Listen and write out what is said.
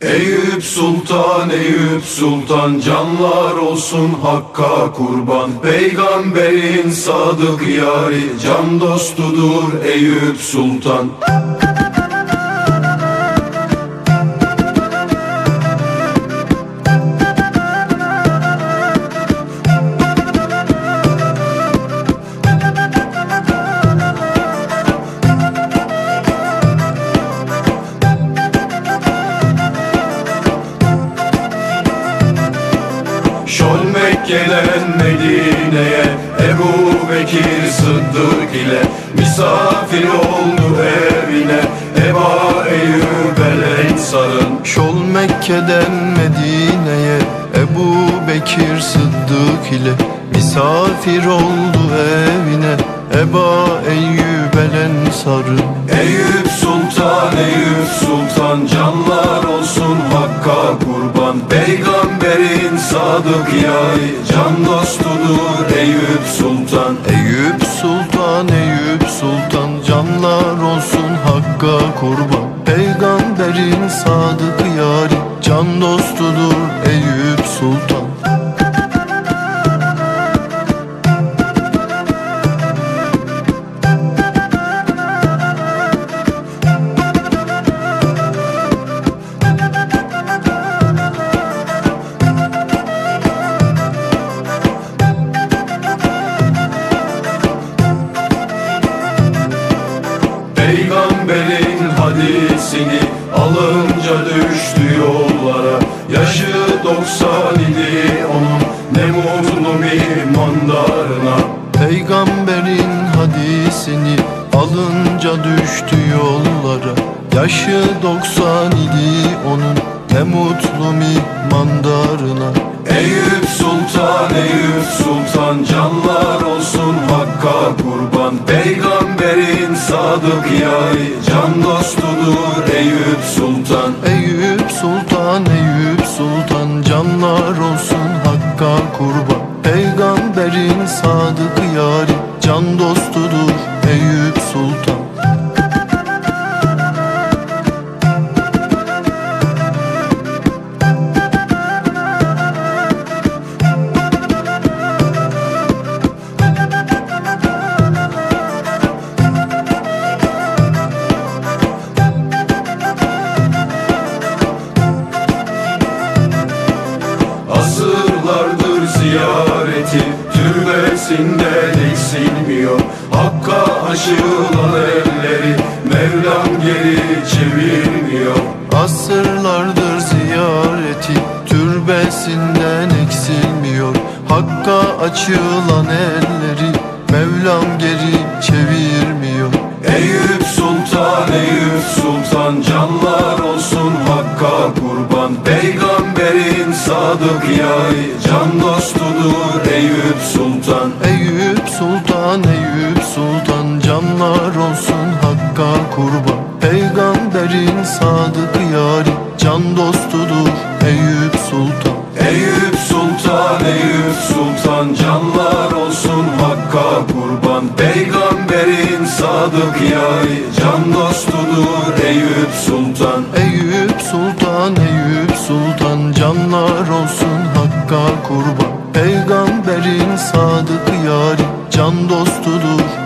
Eyüp Sultan, Eyüp Sultan Canlar olsun Hakk'a kurban. Peygamberin sadık yari Can dostudur Eyüp Sultan Mekke'den Medine'ye Ebu Bekir Sıddık ile Misafir oldu evine. Eba Eyyub el Ensar'ın Şol Mekke'den Medine'ye Ebu Bekir Sıddık ile Misafir oldu evine. Eba Eyyub el Ensar'ın Eyüp Sultan, Eyüp Sultan Canlar sadık yari Can dostudur Eyüp Sultan. Eyüp Sultan, Eyüp Sultan Canlar olsun Hakk'a kurban. Peygamberin sadık yari Can dostudur Eyüp Sultan alınca düştü yollara. Yaşı 90 idi onun ne mutlu mimandarına. Peygamberin hadisini alınca düştü yollara. Yaşı 90 idi onun ne mutlu mihmandarına Eyüp Sultan, Eyüp Sultan Canlar Peygamberin sadık yari Can dostudur Eyüp Sultan ziyareti Türbesinden eksilmiyor Hakka aşılan elleri Mevlam geri çevirmiyor. Asırlardır ziyareti Türbesinden eksilmiyor. Hakka açılan elleri Mevlam geri çevirmiyor. Eyüp Sultan, Eyüp Sultan Canlar Eyüp Sultan. Eyüp Sultan, Eyüp Sultan Canlar olsun Hakk'a kurban. Peygamberin sadık yari Can dostudur Eyüp Sultan. Eyüp Sultan, Eyüp Sultan Canlar olsun Hakka kurban. Peygamberin sadık yari Can dostudur Eyüp Sultan. Eyüp Sultan, Eyüp Sultan Canlar olsun Hakk'a kurban Sadık yari Can dostudur